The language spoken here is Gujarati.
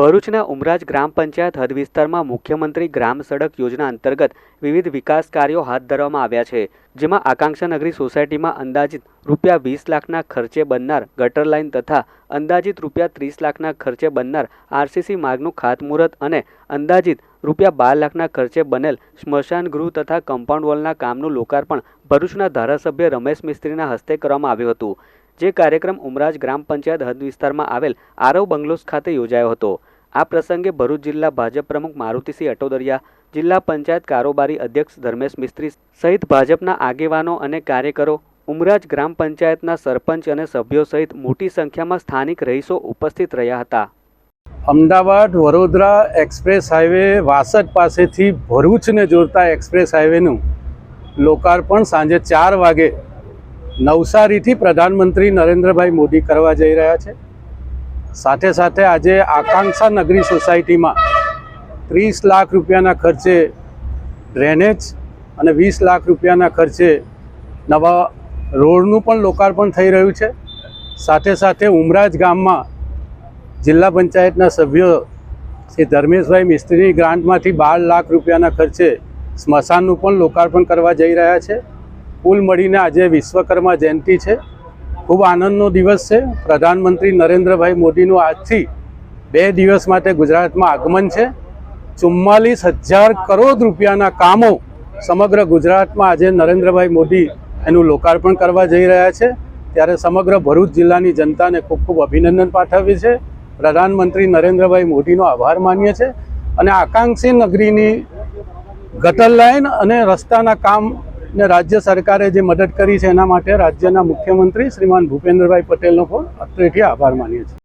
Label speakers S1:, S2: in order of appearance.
S1: ભરૂચના ઉમરાજ ગ્રામ પંચાયત હદ વિસ્તારમાં મુખ્યમંત્રી ગ્રામ સડક યોજના અંતર્ગત વિવિધ વિકાસ કાર્યો હાથ ધરવામાં આવ્યા છે, જેમાં આકાંક્ષા નગરી સોસાયટીમાં અંદાજિત રૂપિયા વીસ લાખના ખર્ચે બનનાર ગટર લાઇન તથા અંદાજિત રૂપિયા ત્રીસ લાખના ખર્ચે બનનાર આરસીસી માર્ગનું ખાતમુહૂર્ત અને અંદાજિત રૂપિયા બાર લાખના ખર્ચે બનેલ સ્મશાન ગૃહ તથા કમ્પાઉન્ડ વોલના કામનું લોકાર્પણ ભરૂચના ધારાસભ્ય રમેશ મિસ્ત્રીના હસ્તે કરવામાં આવ્યું હતું. જે કાર્યક્રમ ઉમરાજ ગ્રામ પંચાયત હદ વિસ્તારમાં આવેલ આરવ બંગલોસ ખાતે યોજાયો હતો. આ પ્રસંગે ભરૂચ જિલ્લા ભાજપ પ્રમુખ મારુતિસિંહ અટોદરિયા, જિલ્લા પંચાયત કારોબારી અધ્યક્ષ ધર્મેશ મિસ્ત્રી સહિત ભાજપના આગેવાનો અને કાર્યકરો, ઉમરાજ ગ્રામ પંચાયતના સરપંચ અને સભ્યો સહિત મોટી સંખ્યામાં સ્થાનિક રહીશો ઉપસ્થિત રહ્યા હતા.
S2: અમદાવાદ વડોદરા એક્સપ્રેસ હાઈવે વાસદ પાસેથી ભરૂચને જોડતા એક્સપ્રેસ હાઈવેનું લોકાર્પણ સાંજે ચાર વાગે નવસારીથી પ્રધાનમંત્રી નરેન્દ્રભાઈ મોદી કરવા જઈ રહ્યા છે. સાથે સાથે આજે આકાંક્ષા નગરી સોસાયટીમાં ત્રીસ લાખ રૂપિયાના ખર્ચે ડ્રેનેજ અને વીસ લાખ રૂપિયાના ખર્ચે નવા રોડનું પણ લોકાર્પણ થઈ રહ્યું છે. સાથે સાથે ઉમરાજ ગામમાં જિલ્લા પંચાયતના સભ્યો શ્રી ધર્મેશભાઈ મિસ્ત્રીની ગ્રાન્ટમાંથી બાર લાખ રૂપિયાના ખર્ચે સ્મશાનનું પણ લોકાર્પણ કરવા જઈ રહ્યા છે. કુલ મળીને આજે વિશ્વકર્મા જયંતિ છે. ખૂબ આનંદનો દિવસ છે. પ્રધાનમંત્રી નરેન્દ્રભાઈ મોદીનું આજથી બે દિવસ માટે ગુજરાતમાં આગમન છે. ચુમ્માલીસ હજાર કરોડ રૂપિયાના કામો સમગ્ર ગુજરાતમાં આજે નરેન્દ્રભાઈ મોદી એનું લોકાર્પણ કરવા જઈ રહ્યા છે. ત્યારે સમગ્ર ભરૂચ જિલ્લાની જનતાને ખૂબ ખૂબ અભિનંદન પાઠવીએ છે પ્રધાનમંત્રી નરેન્દ્રભાઈ મોદીનો આભાર માનીએ છીએ. અને આકાંક્ષી નગરીની ગટર લાઇન અને રસ્તાના કામને રાજ્ય સરકારે જે મદદ કરી છે એના માટે રાજ્યના મુખ્યમંત્રી શ્રીમાન ભૂપેન્દ્રભાઈ પટેલનો પણ અત્રેથી આભાર માનીએ છીએ.